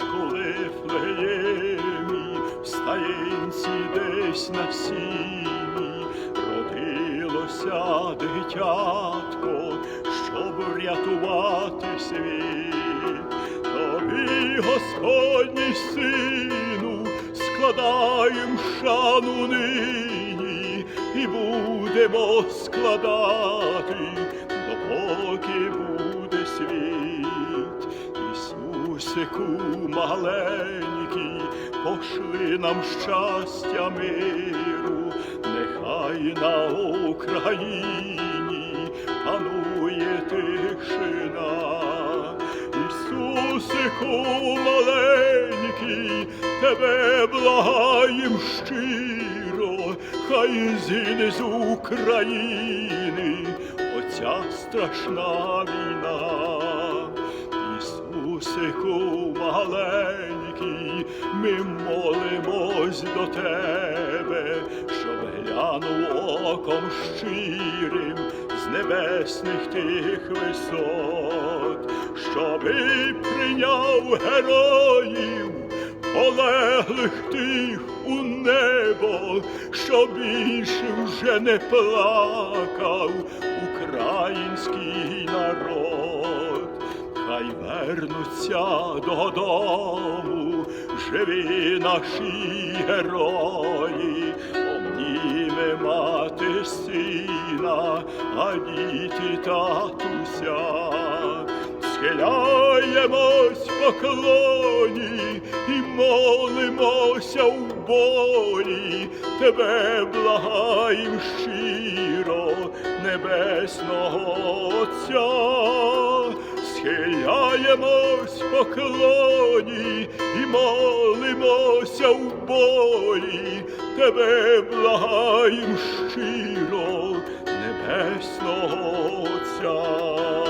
коли флеємі, в стаєнці десь на сіні родилося дитятко, щоб врятувати світ, тобі, Господній сину, складаєм шану нині і будемо складати. Ісусику маленький, пошли нам щастя миру, нехай на Україні панує тишина. Ісусику маленький, тебе благаєм щиро, хай згине з України оця страшна війна. Ісусику маленький, ми молимось до тебе, щоб глянув оком щирим з небесних тих висот, щоби прийняв героїв, полеглих тих у небо, щоб більше вже не плакав український народ. Хай вернуться додому, живі наші герої, обніме мати сина, а діти татуся. Схиляємось поклоні і молимося в болі, тебе благаєм щиро, небесного Отця схиляємось поклоні і молимося в болі, тебе благаєм щиро, небесного Отця.